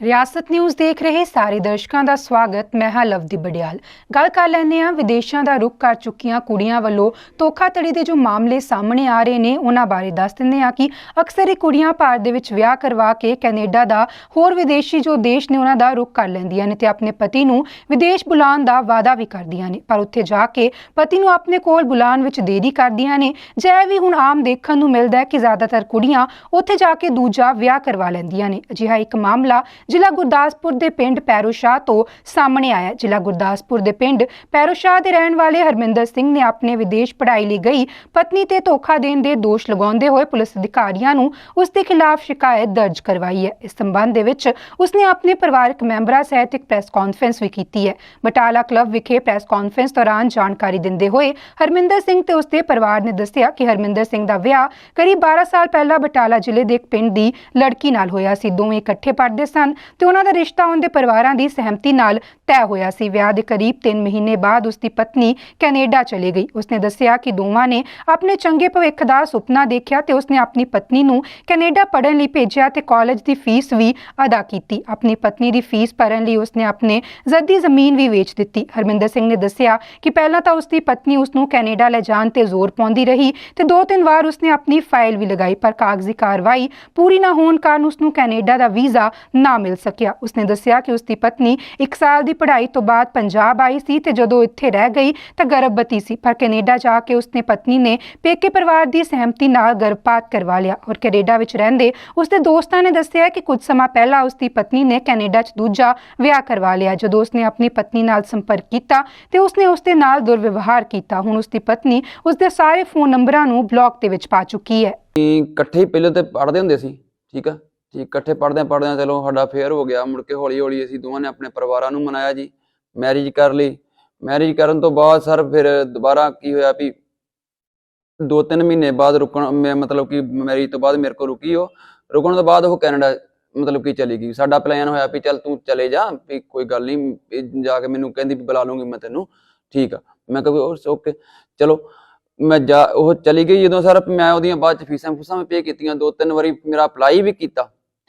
ਰਿਆਸਤ ਨਿਊਜ਼ ਦੇਖ ਰਹੇ ਸਾਰੇ ਦਰਸ਼ਕਾਂ ਦਾ ਸਵਾਗਤ, ਮੈਂ ਹਾਂ ਲਵਦੀ ਬੜਿਆਲ ਗੱਲ ਕਰ ਲੈਂਦੇ ਹਾਂ ਵਿਦੇਸ਼ਾਂ ਦਾ ਰੁਖ ਕਰ ਚੁੱਕੀਆਂ ਕੁੜੀਆਂ ਵੱਲੋਂ ਧੋਖਾਧੜੀ ਦੇ ਜੋ ਮਾਮਲੇ ਸਾਹਮਣੇ ਆ ਰਹੇ ਨੇ, ਉਹਨਾਂ ਬਾਰੇ ਦੱਸ ਦਿੰਦੇ ਹਾਂ ਕਿ ਅਕਸਰ ਇਹ ਕੁੜੀਆਂ ਭਾਰਤ ਦੇ ਵਿੱਚ ਵਿਆਹ ਕਰਵਾ ਕੇ ਕੈਨੇਡਾ ਦਾ ਹੋਰ ਵਿਦੇਸ਼ੀ ਜੋ ਦੇਸ਼ ਨੇ, ਉਹਨਾਂ ਦਾ ਰੁਖ ਕਰ ਲੈਂਦੀਆਂ ਨੇ ਤੇ ਆਪਣੇ ਪਤੀ ਨੂੰ ਵਿਦੇਸ਼ ਬੁਲਾਉਣ ਦਾ ਵਾਅਦਾ ਵੀ ਕਰਦੀਆਂ ਨੇ। ਪਰ ਉੱਥੇ ਜਾ ਕੇ ਪਤੀ ਨੂੰ ਆਪਣੇ ਕੋਲ ਬੁਲਾਉਣ ਵਿੱਚ ਦੇਰੀ ਕਰਦੀਆਂ ਨੇ। ਜੈ ਵੀ ਹੁਣ ਆਮ ਦੇਖਣ ਨੂੰ ਮਿਲਦਾ ਹੈ ਕਿ ਜ਼ਿਆਦਾਤਰ ਕੁੜੀਆਂ ਉੱਥੇ ਜਾ ਕੇ ਦੂਜਾ ਵਿਆਹ ਕਰਵਾ ਲੈਂਦੀਆਂ ਨੇ। ਅਜਿਹਾ ਇੱਕ ਮਾਮਲਾ ਜ਼ਿਲ੍ਹਾ ਗੁਰਦਾਸਪੁਰ ਦੇ ਪਿੰਡ ਪੈਰੋਸ਼ਾਹ ਤੋਂ ਸਾਹਮਣੇ ਆਇਆ। ਜ਼ਿਲ੍ਹਾ ਗੁਰਦਾਸਪੁਰ ਦੇ ਪਿੰਡ ਪੈਰੋਸ਼ਾਹ ਦੇ ਰਹਿਣ ਵਾਲੇ ਹਰਮਿੰਦਰ ਸਿੰਘ ਨੇ ਆਪਣੇ ਵਿਦੇਸ਼ ਪੜ੍ਹਾਈ ਲਈ ਗਈ। ਪਤਨੀ ਤੇ ਧੋਖਾ ਦੇਣ ਦੇ ਦੋਸ਼ ਲਗਾਉਂਦੇ ਹੋਏ ਪੁਲਿਸ ਅਧਿਕਾਰੀਆਂ ਨੂੰ ਉਸ ਦੇ ਖਿਲਾਫ ਸ਼ਿਕਾਇਤ ਦਰਜ ਕਰਵਾਈ ਹੈ। ਇਸ ਸੰਬੰਧ ਦੇ ਵਿੱਚ ਉਸਨੇ ਆਪਣੇ ਪਰਿਵਾਰਕ ਮੈਂਬਰਾਂ ਸਹਿਤ ਇੱਕ ਪ੍ਰੈਸ ਕਾਨਫਰੰਸ ਵੀ ਕੀਤੀ ਹੈ। ਬਟਾਲਾ ਕਲੱਬ ਵਿਖੇ ਪ੍ਰੈਸ ਕਾਨਫਰੰਸ ਦੌਰਾਨ ਜਾਣਕਾਰੀ ਦਿੰਦੇ ਹੋਏ ਹਰਮਿੰਦਰ ਸਿੰਘ ਤੇ ਉਸਦੇ ਪਰਿਵਾਰ ਨੇ ਦੱਸਿਆ ਕਿ ਹਰਮਿੰਦਰ ਸਿੰਘ ਦਾ ਵਿਆਹ ਕਰੀਬ 12 ਸਾਲ ਪਹਿਲਾਂ ਬਟਾਲਾ ਜ਼ਿਲ੍ਹੇ ਦੇ ਇੱਕ ਪਿੰਡ ਦੀ ਲੜਕੀ ਨਾਲ ਹੋਇਆ ਸੀ। ਦੋਵੇਂ ਇਕੱਠੇ ਪੜ੍ਹਦੇ ਸਨ। ਤੇ ਉਹਨਾਂ ਦਾ ਰਿਸ਼ਤਾ ਉਹਨਾਂ ਦੇ ਪਰਿਵਾਰਾਂ ਦੀ ਸਹਿਮਤੀ ਨਾਲ ਤੈਅ ਹੋਇਆ ਸੀ। ਵਿਆਹ ਦੇ ਕਰੀਬ 3 ਮਹੀਨੇ ਬਾਅਦ ਉਸਦੀ ਪਤਨੀ ਕੈਨੇਡਾ ਚਲੀ ਗਈ। ਉਸਨੇ ਦੱਸਿਆ ਕਿ ਦੋਵਾਂ ਨੇ ਆਪਣੇ ਚੰਗੇ ਭਵਿੱਖ ਦਾ ਸੁਪਨਾ ਦੇਖਿਆ ਤੇ ਉਸਨੇ ਆਪਣੀ ਪਤਨੀ ਨੂੰ ਕੈਨੇਡਾ ਪੜ੍ਹਨ ਲਈ ਭੇਜਿਆ ਤੇ ਕਾਲਜ ਦੀ ਫੀਸ ਵੀ ਅਦਾ ਕੀਤੀ। ਆਪਣੀ ਪਤਨੀ ਦੀ ਫੀਸ ਭਰਨ ਲਈ ਉਸਨੇ ਆਪਣੇ ਜ਼ੱਦੀ ਜ਼ਮੀਨ ਵੀ ਵੇਚ ਦਿੱਤੀ। ਹਰਮਿੰਦਰ ਸਿੰਘ ਨੇ ਦੱਸਿਆ ਕਿ ਪਹਿਲਾਂ ਤਾਂ ਉਸਦੀ ਪਤਨੀ ਉਸ ਨੂੰ ਕੈਨੇਡਾ ਲੈ ਜਾਣ ਤੇ ਜ਼ੋਰ ਪਾਉਂਦੀ ਰਹੀ ਤੇ ਦੋ ਤਿੰਨ ਵਾਰ ਉਸਨੇ ਆਪਣੀ ਫਾਈਲ ਵੀ ਲਗਾਈ ਪਰ ਕਾਗਜ਼ੀ ਕਾਰਵਾਈ ਪੂਰੀ ਨਾ ਹੋਣ ਕਾਰਨ ਉਸ ਨੂੰ ਕੈਨੇਡਾ ਦਾ ਵੀਜ਼ਾ ਨਾ ਮਿਲ ਸਕਿਆ। ਉਸਨੇ ਦੱਸਿਆ ਕਿ ਉਸਦੀ ਪਤਨੀ 1 ਸਾਲ ਦੀ ਪੜ੍ਹਾਈ ਤੋਂ ਬਾਅਦ ਪੰਜਾਬ ਆਈ ਸੀ ਤੇ ਜਦੋਂ ਇੱਥੇ ਰਹਿ ਗਈ ਤਾਂ ਗਰਭਵਤੀ ਸੀ, ਪਰ ਕੈਨੇਡਾ ਜਾ ਕੇ ਉਸਨੇ ਪਤਨੀ ਨੇ ਪੇਕੇ ਪਰਿਵਾਰ ਦੀ ਸਹਿਮਤੀ ਨਾਲ ਗਰਭਪਾਤ ਕਰਵਾ ਲਿਆ ਔਰ ਕੈਨੇਡਾ ਵਿੱਚ ਰਹਿੰਦੇ ਉਸਦੇ ਦੋਸਤਾਂ ਨੇ ਦੱਸਿਆ ਕਿ ਕੁਝ ਸਮਾਂ ਪਹਿਲਾਂ ਉਸਦੀ ਪਤਨੀ ਨੇ ਕੈਨੇਡਾ 'ਚ ਦੂਜਾ ਵਿਆਹ ਕਰਵਾ ਲਿਆ। ਜਦੋਂ ਉਸਨੇ ਆਪਣੀ ਪਤਨੀ ਨਾਲ ਸੰਪਰਕ ਕੀਤਾ ਤੇ ਉਸਨੇ ਉਸਦੇ ਨਾਲ ਦੁਰਵਿਵਹਾਰ ਕੀਤਾ। ਹੁਣ ਉਸਦੀ ਪਤਨੀ ਉਸਦੇ ਸਾਰੇ ਫੋਨ ਨੰਬਰਾਂ ਨੂੰ ਬਲੌਕ ਦੇ ਵਿੱਚ ਪਾ ਚੁੱਕੀ ਹੈ। ਅਸੀਂ ਇਕੱਠੇ ਹੀ ਪਹਿਲਾਂ ਤੇ ਪੜ੍ਹਦੇ ਹੁੰਦੇ ਸੀ, ਠੀਕ ਆ? ਜੀ, ਇਕੱਠੇ ਪੜ੍ਹਦੇ ਪੜ੍ਹਦੇ ਚਲੋ ਸਾਡਾ ਫੇਅਰ ਹੋ ਗਿਆ, ਮੁੜ ਕੇ ਹੌਲੀ ਹੌਲੀ ਅਸੀਂ ਦੋਵਾਂ ਨੇ ਆਪਣੇ ਪਰਿਵਾਰਾਂ ਨੂੰ ਮਨਾਇਆ ਜੀ ਮੈਰਿਜ ਕਰ ਲਈ। ਮੈਰਿਜ ਕਰਨ ਤੋਂ ਬਾਅਦ ਸਰ ਫਿਰ ਦੁਬਾਰਾ ਕੀ ਹੋਇਆ ਵੀ ਦੋ ਤਿੰਨ ਮਹੀਨੇ ਬਾਅਦ ਰੁਕਣ, ਮੈਂ ਮਤਲਬ ਕਿ ਮੈਰਿਜ ਤੋਂ ਬਾਅਦ ਮੇਰੇ ਕੋਲ ਰੁਕੀ ਉਹ, ਰੁਕਣ ਤੋਂ ਬਾਅਦ ਉਹ ਕੈਨੇਡਾ ਮਤਲਬ ਕਿ ਚਲੀ ਗਈ। ਸਾਡਾ ਪਲਾਨ ਹੋਇਆ ਵੀ ਚੱਲ ਤੂੰ ਚਲੇ ਜਾ, ਵੀ ਕੋਈ ਗੱਲ ਨਹੀਂ ਜਾ ਕੇ ਮੈਨੂੰ ਕਹਿੰਦੀ ਵੀ ਬੁਲਾ ਲੂੰਗੀ ਮੈਂ ਤੈਨੂੰ, ਠੀਕ ਆ। ਮੈਂ ਕਿਹਾ ਓਕੇ ਚਲੋ ਮੈਂ ਜਾ, ਉਹ ਚਲੀ ਗਈ ਜਦੋਂ ਸਰ ਮੈਂ ਉਹਦੀਆਂ ਬਾਅਦ ਚ ਫੀਸਾਂ ਫੂਸਾਂ ਵੀ ਪੇ ਕੀਤੀਆਂ ਦੋ ਤਿੰਨ ਵਾਰੀ ਮੇਰਾ ਅਪਲਾਈ ਵੀ ਕੀਤਾ।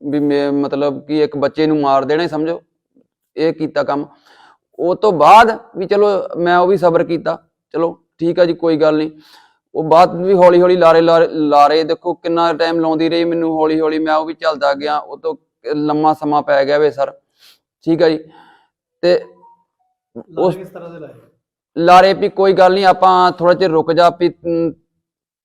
ਵੀ ਮਤਲਬ ਕਿ ਇੱਕ ਬੱਚੇ ਨੂੰ ਮਾਰ ਦੇਣਾ ਸਮਝੋ? ਇਹ ਕੀਤਾ ਕੰਮ। ਉਹ ਤੋਂ ਬਾਅਦ ਵੀ ਚਲੋ ਮੈਂ ਉਹ ਵੀ ਸਬਰ ਕੀਤਾ। ਚਲੋ ਠੀਕ ਆ ਜੀ ਕੋਈ ਗੱਲ ਨਹੀਂ ਉਹ ਬਾਅਦ ਵੀ ਹੌਲੀ ਹੌਲੀ ਲਾਰੇ ਲਾਰੇ ਲਾਰੇ ਦੇਖੋ ਕਿੰਨਾ ਟਾਈਮ ਲਾਉਂਦੀ ਰਹੀ ਮੈਨੂੰ ਹੌਲੀ ਹੌਲੀ ਮੈਂ ਉਹ ਵੀ ਚੱਲਦਾ ਗਿਆ। ਉਹ ਤੋਂ ਲੰਮਾ ਸਮਾਂ ਪੈ ਗਿਆ ਵੇ ਸਰ। ਠੀਕ ਆ ਜੀ। ਤੇ ਉਸ ਤਰ੍ਹਾਂ ਦੇ ਲਾਏ? ਲਾਰੇ ਵੀ ਕੋਈ ਗੱਲ ਨਹੀਂ ਆਪਾਂ ਥੋੜਾ ਜਿਹਾ ਰੁਕ ਜਾ ਵੀ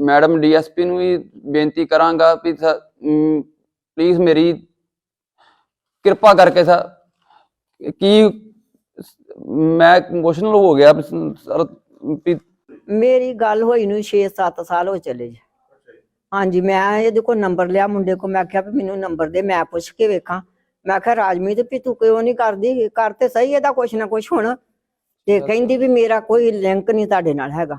ਮੈਡਮ ਡੀਐਸਪੀ ਨੂੰ ਵੀ ਬੇਨਤੀ ਕਰਾਂਗਾ ਵੀ ਪਲੀਜ਼ ਮੇਰੀ ਕਿਰਪਾ ਕਰਕੇ ਸਰ ਕੀ ਮੈਂ ਇਮੋਸ਼ਨਲ ਹੋ ਗਿਆ ਵੀ ਸਰ ਮੇਰੀ ਗੱਲ ਹੋਈ ਨੂੰ 6-7 ਸਾਲ ਹੋ ਚਲੇ ਜੀ। ਹਾਂਜੀ ਮੈਂ ਇਹਦੇ ਕੋਲ ਨੰਬਰ ਲਿਆ ਮੁੰਡੇ ਕੋ ਮੈਂ ਆਖਿਆ ਵੀ ਮੈਨੂੰ ਨੰਬਰ ਦੇ ਮੈਂ ਪੁੱਛ ਕੇ ਵੇਖਾਂ। ਮੈਂ ਆਖਿਆ ਰਾਜਮੀਤ ਵੀ ਤੂੰ ਕਿਉਂ ਨਹੀਂ ਕਰਦੀ? ਕਰ ਤੇ ਸਹੀ ਇਹਦਾ ਕੁਛ ਨਾ ਕੁਛ ਹੁਣ। ਤੇ ਕਹਿੰਦੀ ਵੀ ਮੇਰਾ ਕੋਈ ਲਿੰਕ ਨਹੀਂ ਤੁਹਾਡੇ ਨਾਲ ਹੈਗਾ।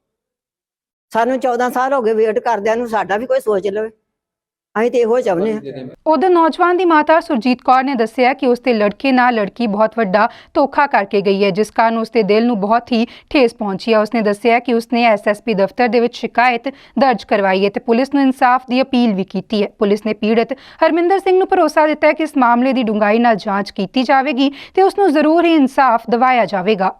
ਸਾਨੂੰ 14 ਸਾਲ ਹੋ ਗਏ ਵੇਟ ਕਰਦਿਆਂ ਨੂੰ, ਸਾਡਾ ਵੀ ਕੋਈ ਸੋਚ ਲਵੇ। ਅਸੀਂ ਤੇ ਇਹੋ ਚਾਹੁੰਦੇ ਆ ਉਧਰ ਨੌਜਵਾਨ ਦੀ ਮਾਤਾ ਸੁਰਜੀਤ ਕੌਰ ਨੇ ਦੱਸਿਆ ਕਿ ਉਸਦੇ ਲੜਕੇ ਨਾਲ ਲੜਕੀ ਬਹੁਤ ਵੱਡਾ ਧੋਖਾ ਕਰਕੇ ਗਈ ਹੈ, ਜਿਸ ਕਾਰਨ ਉਸਦੇ ਦਿਲ ਨੂੰ ਬਹੁਤ ਹੀ ਠੇਸ ਪਹੁੰਚੀ ਹੈ। ਉਸਨੇ ਦੱਸਿਆ ਕਿ ਉਸਨੇ ਐਸਐਸਪੀ ਦਫ਼ਤਰ ਦੇ ਵਿੱਚ ਸ਼ਿਕਾਇਤ ਦਰਜ ਕਰਵਾਈ ਹੈ ਤੇ ਪੁਲਿਸ ਨੂੰ ਇਨਸਾਫ ਦੀ ਅਪੀਲ ਵੀ ਕੀਤੀ ਹੈ। ਪੁਲਿਸ ਨੇ ਪੀੜਤ ਹਰਮਿੰਦਰ ਸਿੰਘ ਨੂੰ ਭਰੋਸਾ ਦਿੱਤਾ ਹੈ ਕਿ ਇਸ ਮਾਮਲੇ ਦੀ ਡੂੰਘਾਈ ਨਾਲ ਜਾਂਚ ਕੀਤੀ ਜਾਵੇਗੀ ਤੇ ਉਸ ਨੂੰ ਜ਼ਰੂਰ ਹੀ ਇਨਸਾਫ ਦਿਵਾਇਆ ਜਾਵੇਗਾ।